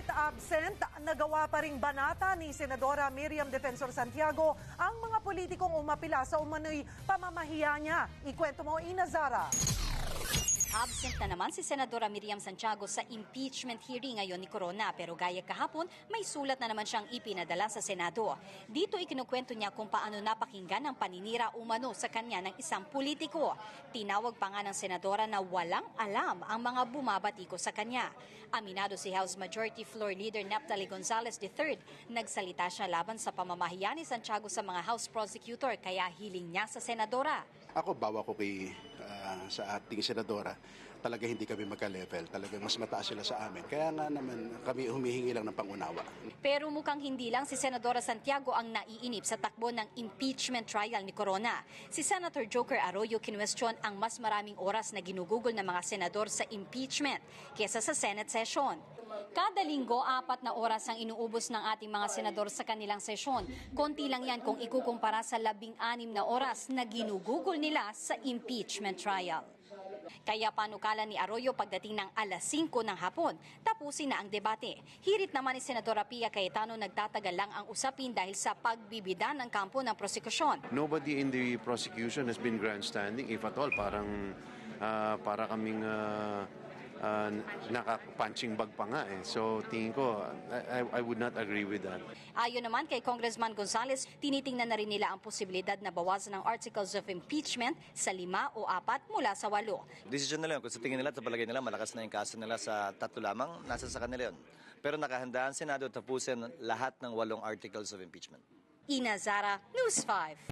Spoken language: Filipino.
Kahit absent, nagawa pa ring banata ni Senadora Miriam Defensor Santiago ang mga politikong umapila sa umano'y pamamahiya niya. Ikwento mo, Inazara. Absent na naman si Senadora Miriam Santiago sa impeachment hearing ngayon ni Corona pero gaya kahapon, may sulat na naman siyang ipinadala sa Senado. Dito ikinukwento niya kung paano napakinggan ang paninira umano sa kanya ng isang politiko. Tinawag pa nga ng Senadora na walang alam ang mga bumabatiko sa kanya. Aminado si House Majority Floor Leader Naphtali Gonzales III. Nagsalita siya laban sa pamamahiya ni Santiago sa mga House Prosecutor kaya hiling niya sa Senadora. Ako bawa ko kay ah, sa ating senadora. Talaga hindi kami magka-level. Talaga mas mataas sila sa amin. Kaya nga naman kami humihingi lang ng pangunawa. Pero mukhang hindi lang si Senadora Santiago ang naiinip sa takbo ng impeachment trial ni Corona. Si Senator Joker Arroyo kinwestiyon ang mas maraming oras na ginugugol ng mga senador sa impeachment kesa sa Senate session. Kada linggo, apat na oras ang inuubos ng ating mga senador sa kanilang sesyon. Konti lang yan kung ikukumpara sa labing-anim na oras na ginugugol nila sa impeachment trial. Kaya panukala ni Arroyo pagdating ng alas 5 ng hapon, tapusin na ang debate. Hirit naman ni Senadora Pia Cayetano nagtatagal lang ang usapin dahil sa pagbibida ng kampo ng prosekusyon. Nobody in the prosecution has been grandstanding, if at all. Parang ah, para kaming uh, naka-punching bag pa nga eh. So tingin ko, I, I- would not agree with that. Ayon naman kay Congressman Gonzales, tinitingnan na rin nila ang posibilidad na bawasan ang articles of impeachment sa lima o apat mula sa walo. Decision nila yun. Kung sa tingin nila, sa palagay nila, malakas na yung kaso nila sa tatlo lamang, nasa sa kanila yun. Pero nakahandaan Senado tapusin lahat ng walong articles of impeachment. Ina Zara, News 5.